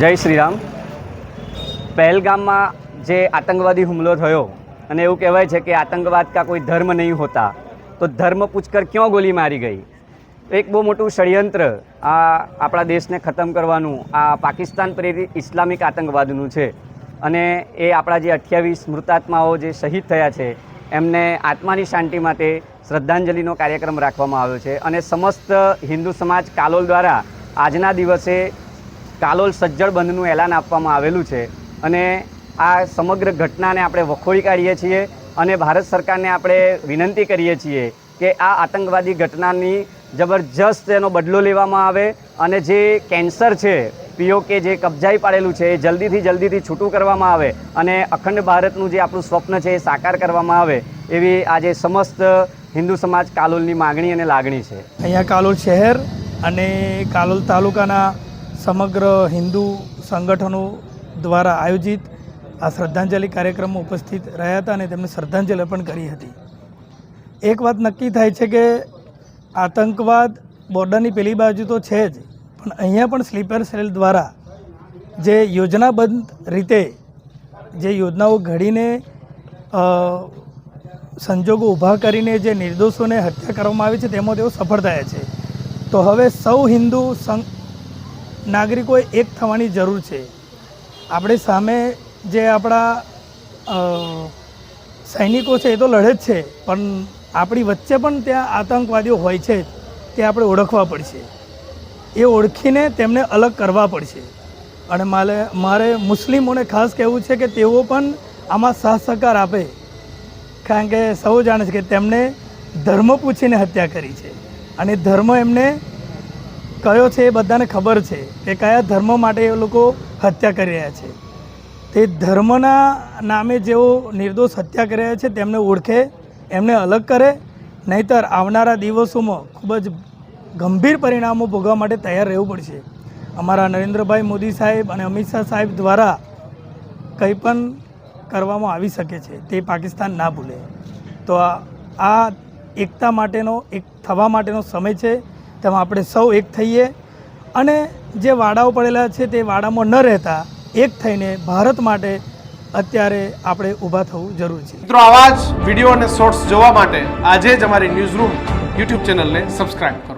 જય શ્રી રામ પહેલગામમાં જે આતંકવાદી હુમલો થયો, અને એવું કહેવાય છે કે આતંકવાદ કા કોઈ ધર્મ નહીં હોતા, તો ધર્મ પૂછકર ક્યો ગોલી મારી ગઈ? એક બહુ મોટું ષડયંત્ર આ આપણા દેશને ખતમ કરવાનું, આ પાકિસ્તાન પ્રેરિત ઇસ્લામિક આતંકવાદનું છે. અને એ આપણા જે અઠ્યાવીસ મૃતાત્માઓ જે શહીદ થયા છે, એમને આત્માની શાંતિ માટે શ્રદ્ધાંજલિનો કાર્યક્રમ રાખવામાં આવ્યો છે. અને સમસ્ત હિન્દુ સમાજ કાલોલ દ્વારા આજના દિવસે કાલોલ સજ્જડ બંધનું એલાન આપવામાં આવેલું છે અને આ સમગ્ર ઘટનાને આપણે વખોડી કાઢીએ છીએ અને ભારત સરકારને આપણે વિનંતી કરીએ છીએ કે આ આતંકવાદી ઘટનાની જબરજસ્ત એનો બદલો લેવામાં આવે અને જે કેન્સર છે, પીઓકે જે કબજાઈ પાડેલું છે એ જલ્દીથી જલ્દીથી છૂટું કરવામાં આવે અને અખંડ ભારતનું જે આપણું સ્વપ્ન છે એ સાકાર કરવામાં આવે એવી આજે સમસ્ત હિન્દુ સમાજ કાલોલની માગણી અને લાગણી છે. અહીંયા કાલોલ શહેર અને કાલોલ તાલુકાના સમગ્ર હિન્દુ સંગઠનો દ્વારા આયોજિત આ શ્રદ્ધાંજલિ કાર્યક્રમમાં ઉપસ્થિત રહ્યા હતા અને તેમને શ્રદ્ધાંજલિ અર્પણ કરી હતી. એક વાત નક્કી થાય છે કે આતંકવાદ બોર્ડરની પેલી બાજુ તો છે જ, પણ અહીંયા પણ સ્લીપર સેલ દ્વારા જે યોજનાબદ્ધ રીતે જે યોજનાઓ ઘડીને સંજોગો ઊભા કરીને જે નિર્દોષોને હત્યા કરવામાં આવી છે તેમાં તેઓ સફળ થયા છે. તો હવે સૌ હિન્દુ સં નાગરિકોએ એક થવાની જરૂર છે. આપણે સામે જે આપણા સૈનિકો છે એ તો લડે જ છે, પણ આપણી વચ્ચે પણ ત્યાં આતંકવાદીઓ હોય છે તે આપણે ઓળખવા પડશે. એ ઓળખીને તેમને અલગ કરવા પડશે. અને મારે મારે મુસ્લિમોને ખાસ કહેવું છે કે તેઓ પણ આમાં સાથ સહકાર આપે. કારણ કે સૌ જાણે છે કે તેમણે ધર્મ પૂછીને હત્યા કરી છે. અને ધર્મ એમને કયો છે એ બધાને ખબર છે કે કયા ધર્મ માટે એ લોકો હત્યા કરી રહ્યા છે. તે ધર્મના નામે જેઓ નિર્દોષ હત્યા કરી રહ્યા છે તેમને ઓળખે, એમને અલગ કરે, નહીતર આવનારા દિવસોમાં ખૂબ જ ગંભીર પરિણામો ભોગવવા માટે તૈયાર રહેવું પડશે. અમારા નરેન્દ્રભાઈ મોદી સાહેબ અને અમિત શાહ સાહેબ દ્વારા કંઈ પણ કરવામાં આવી શકે છે તે પાકિસ્તાન ના ભૂલે. તો આ એકતા માટેનો, એક થવા માટેનો સમય છે. તેમાં આપણે સૌ એક થઈએ. અને જે વાડાઓ પડેલા છે તે વાડામાં ન રહેતા એક થઈને ભારત માટે અત્યારે આપણે ઊભા થવું જરૂરી છે. મિત્રો, આવા જ વીડિયો અને શોર્ટ્સ જોવા માટે આજે જ અમારી ન્યૂઝ રૂમ યુટ્યુબ ચેનલને સબસ્ક્રાઇબ કરો.